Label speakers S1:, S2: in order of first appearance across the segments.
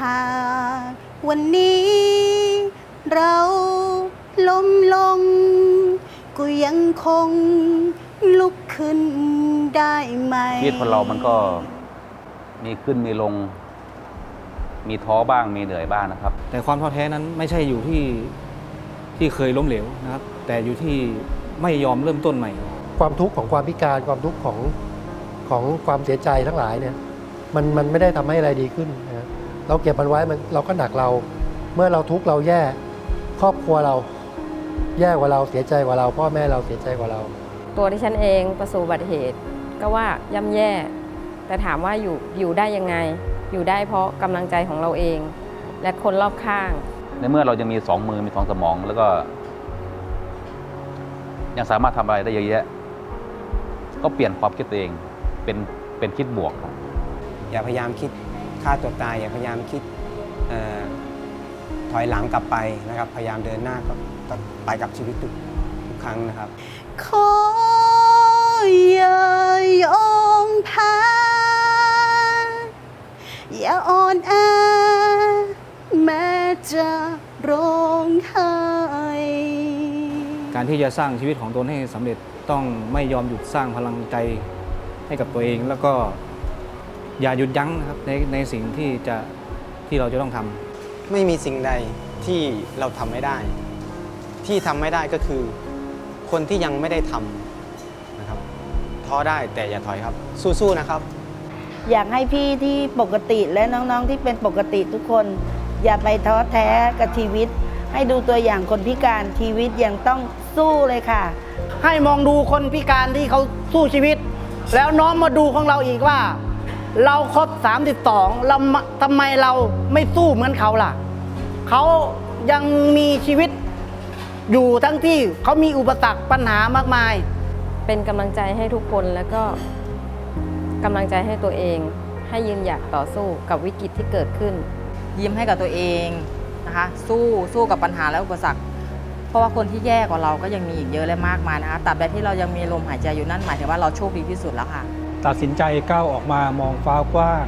S1: หากวันนี้ เราล้มลง ก็ยังคงลุกขึ้นได้ไหม
S2: ชีวิตคนเรามันก็มีขึ้นมีลง มีท้อบ้างมีเหนื่อยบ้างนะครับ
S3: แต่ความท้อแท้นั้นไม่ใช่อยู่ที่ที่เคยล้มเหลวนะครับ แต่อยู่ที่ไม่ยอมเริ่มต้นใหม่
S4: ความทุกข์ของความพิการความทุกข์ของของความเสียใจทั้งหลายเนี่ย มันมันไม่ได้ทำให้อะไรดีขึ้นนะ เราเก็บมันไว้มันเราก็หนักเรา เมื่อเราทุกข์เราแย่ ครอบครัวเราแย่กว่าเราเสียใจกว่าเรา พ่อแม่เราเสียใจกว่าเรา
S5: ตัวที่ฉันเองประสบอุบัติเหตุ ก็ว่าย่ำแย่ แต่ถามว่าอยู่อยู่ได้ยังไง อยู่ได้เพราะกำลังใจของเราเอง และคนรอบข้าง
S2: ในเมื่อเรายังมีสองมือมีสองสมองแล้วก็ ยังสามารถทำอะไรได้เยอะแยะ ก็เปลี่ยนความคิดตัวเองเป็นเป็นคิดบวกครับ
S6: อย่าพยายามคิด ฆ่าตัวตายอย่าพยายามคิดเออถอยหลังกลับไปนะครับ พยายามเดินหน้าก็ก็ไปกับชีวิตทุกทุกครั้งนะครับ
S1: ขออย่ายอมแพ้อย่าอ่อนแอแม้จะร้องไห้
S3: การที่จะสร้างชีวิตของตนให้สำเร็จต้องไม่ยอมหยุดสร้างพลังใจให้กับตัวเองแล้วก็ อย่าหยุดยั้งนะครับในในสิ่งที่จะที่เราจะต้องทำ
S6: ไม่มีสิ่งใดที่เราทำไม่ได้ ที่ทำไม่ได้ก็คือ คนที่ยังไม่ได้ทำนะครับท้อได้แต่อย่าถอยครับ สู้ๆนะครับ
S7: อยากให้พี่ที่ปกติและน้องๆที่เป็นปกติทุกคน อย่าไปท้อแท้กับชีวิต ให้ดูตัวอย่างคนพิการชีวิตยังต้องสู้เลยค่ะ
S8: ให้มองดูคนพิการที่เขาสู้ชีวิต แล้วน้อมมาดูของเราอีกว่า เราครบ 32เรามาทำไมเราไม่สู้เหมือนเขาล่ะ เขายังมีชีวิตอยู่ทั้งที่เขามีอุปสรรคปัญหามากมาย
S5: เป็นกำลังใจให้ทุกคนแล้วก็กำลังใจให้ตัวเอง ให้ยืนหยัดต่อสู้กับวิกฤตที่เกิดขึ้น
S9: ยิ้มให้กับตัวเองนะคะ สู้สู้กับปัญหาและอุปสรรค เพราะว่าคนที่แย่กว่าเราก็ยังมีอีกเยอะและมากมายนะคะตราบใดที่เรายังมีลมหายใจอยู่นั่นหมายถึงว่าเราโชคดีที่สุดแล้วค่ะ
S10: ตัดสินใจก้าวออกมามองฟ้ากว้าง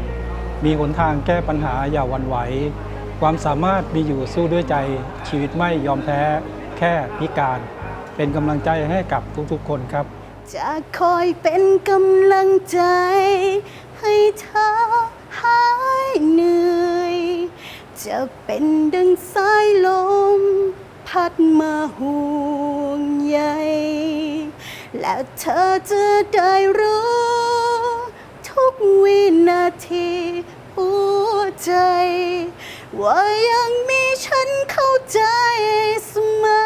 S10: มีหนทางแก้ปัญหาอย่าวันไหว ความสามารถมีอยู่สู้ด้วยใจชีวิตไม่ยอมแพ้แค่พิการ เป็นกำลังใจให้กับทุกๆ คนครับ
S1: จะคอยเป็นกำลังใจ ให้เธอหายเหนื่อย จะเป็นดังสายลม พัดมาห่วงใยแล้วเธอจะได้รู้ ทีหัวใจ ว่ายังมีฉันเข้าใจเสมอ